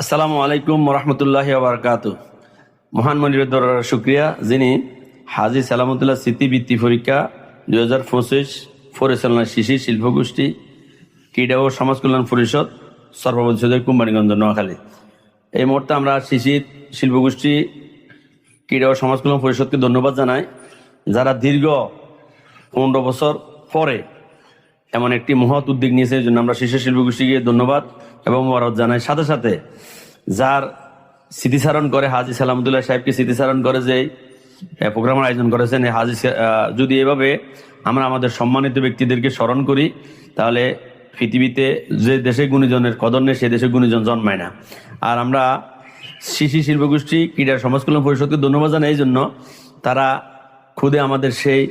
আসসালামু আলাইকুম রহমতুল্লাহ বারকাত মহান দরার শুক্রিয়া। যিনি হাজি সালামতুল্লাহ স্মৃতিবৃত্তি পরীক্ষা দুই হাজার পঁচিশ পরিচালনা শিশির শিল্পগোষ্ঠী ক্রীড়া ও সমাজ কল্যাণ পরিষদ সর্বপরিষদের কুম্বানীগঞ্জ, নোয়াখালী। এই মুহূর্তে আমরা শিশির শিল্পগোষ্ঠী ক্রীড়া ও সমাজ কল্যাণ পরিষদকে ধন্যবাদ জানাই। যারা দীর্ঘ পনেরো বছর পরে এমন একটি মহৎ উদ্যোগ নিয়েছে এই জন্য আমরা শিশু শিল্পগোষ্ঠীকে ধন্যবাদ এবং মোবারক জানাই। সাথে সাথে যার স্মৃতিচারণ করে হাজি সালামদুল্লাহ সাহেবকে স্মৃতিচারণ করে যে প্রোগ্রামের আয়োজন করেছেন হাজি যদি এভাবে আমরা আমাদের সম্মানিত ব্যক্তিদেরকে স্মরণ করি, তাহলে পৃথিবীতে যে দেশে গুণীজনের কদর নেই সে দেশে গুণীজন জন্মায় না। আর আমরা শিশু শিল্পগোষ্ঠী ক্রীড়া সমাজ কল্যাণ পরিষদকে ধন্যবাদ জানাই, এই জন্য তারা খুদে আমাদের সেই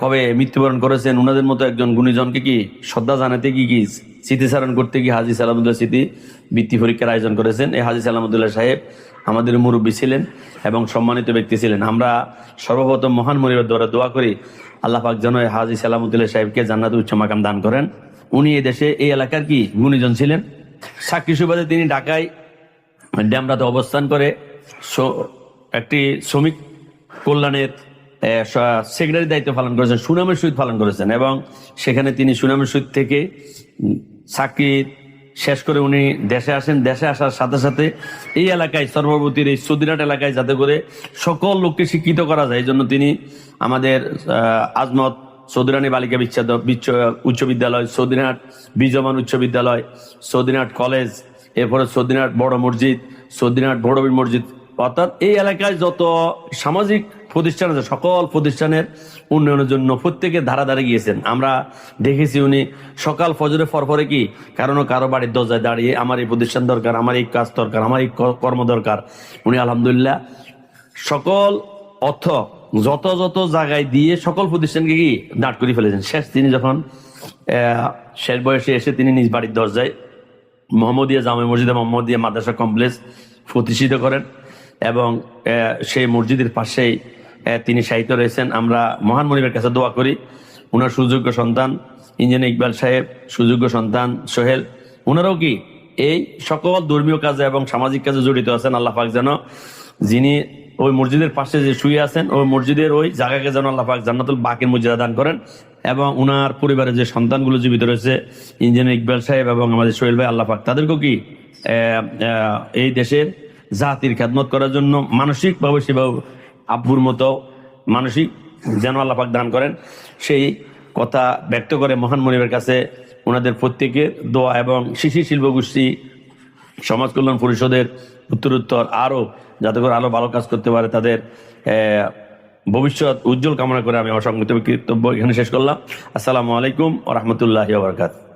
কবে মৃত্যুবরণ করেছেন? ওনাদের মতো একজন গুণীজনকে কি শ্রদ্ধা জানাতে কি কি স্মৃতিচারণ করতে গিয়ে হাজি সালামুল্লাহ স্মৃতি বৃত্তি পরীক্ষার আয়োজন করেছেন? এই হাজি সালামুদ্দুল্লাহ সাহেব আমাদের মুরব্বী ছিলেন এবং সম্মানিত ব্যক্তি ছিলেন। আমরা সর্বপ্রথম মহান মনিবের দ্বারা দোয়া করি, আল্লাহ পাক যেন হাজি সালামুদ্দুল্লাহ সাহেবকে জান্নাত উচ্চ মাকাম দান করেন। উনি এই দেশে, এই এলাকার কি গুণীজন ছিলেন? সাক্ষী সুবাদে তিনি ঢাকায় ড্যামরাতে অবস্থান করে একটি শ্রমিক কল্যাণের সেক্রেটারি দায়িত্ব পালন করেছেন, সুনামের সহিত পালন করেছেন এবং সেখানে তিনি সুনামের সহিত থেকে চাকরি শেষ করে উনি দেশে আসেন। দেশে আসার সাথে সাথে এই এলাকায় সর্ববতীর এই সদিরাট এলাকায় যাতে করে সকল লোককে শিক্ষিত করা যায় এই জন্য তিনি আমাদের আজমত সৌদিরানী বালিকা বিচ্ছেদ বিচ্ছ, উচ্চ বিদ্যালয় সৌদিনাট বিজমান উচ্চ বিদ্যালয় সৌদিনাট কলেজ, এরপরে সৌদিনাট বড় মসজিদ সৌদিনাট বড়বীর মসজিদ অর্থাৎ এই এলাকায় যত সামাজিক প্রতিষ্ঠান আছে, সকল প্রতিষ্ঠানের উন্নয়নের জন্য প্রত্যেকে ধারা ধারে গিয়েছেন। আমরা দেখেছি উনি সকাল ফজরে ফরফরে কি কারণ কারও বাড়ির দরজায় দাঁড়িয়ে, আমার এই প্রতিষ্ঠান দরকার, আমার এই কাজ দরকার, আমার এই কর্ম দরকার। উনি আলহামদুলিল্লাহ সকল অর্থ যত যত জায়গায় দিয়ে সকল প্রতিষ্ঠানকে কি দাঁড় করে ফেলেছেন। শেষ তিনি যখন শেষ বয়সে এসে তিনি নিজ বাড়ির দরজায় মোহাম্মদিয়া জামে মসজিদে, মোহাম্মদিয়া মাদ্রাসা কমপ্লেক্স প্রতিষ্ঠিত করেন। এবং সেই মসজিদের পাশেই তিনি সাহিত্য রয়েছেন। আমরা মহান মনিবের কাছে দোয়া করি। ওনার সুযোগ্য সন্তান, ইঞ্জিনিয়ার ইকবাল সাহেব, সুযোগ্য সন্তান সোহেল। ওনারাও কি এই সকল ধর্মীয় কাজে এবং সামাজিক কাজে জড়িত আছেন? আল্লাহ পাক যেন যিনি ওই মসজিদের পাশে যে শুয়ে আছেন, ওই মসজিদের ওই জায়গাকে যেন আল্লাহ পাক জান্নাতুল বাকির মর্যাদা দান করেন এবং ওনার পরিবারের যে সন্তানগুলো জীবিত রয়েছে, ইঞ্জিনিয়ার ইকবাল সাহেব এবং আমাদের সোহেল ভাই, আল্লাহ পাক তাদেরকেও কি এই দেশের জাতির খেদমত করার জন্য মানসিকভাবে সেভাবে আব্বুর মতো মানসিক যেন আল্লাহ পাক দান করেন। সেই কথা ব্যক্ত করে মহান মনিবের কাছে ওনাদের প্রত্যেকের দোয়া এবং শিশু শিল্পগোষ্ঠী সমাজ কল্যাণ পরিষদের উত্তরোত্তর আরও যাতে করে আরও ভালো কাজ করতে পারে তাদের ভবিষ্যৎ উজ্জ্বল কামনা করে আমি সংক্ষিপ্ত বক্তব্য এখানে শেষ করলাম। আসসালামু আলাইকুম ও রহমতুল্লাহ বারকাত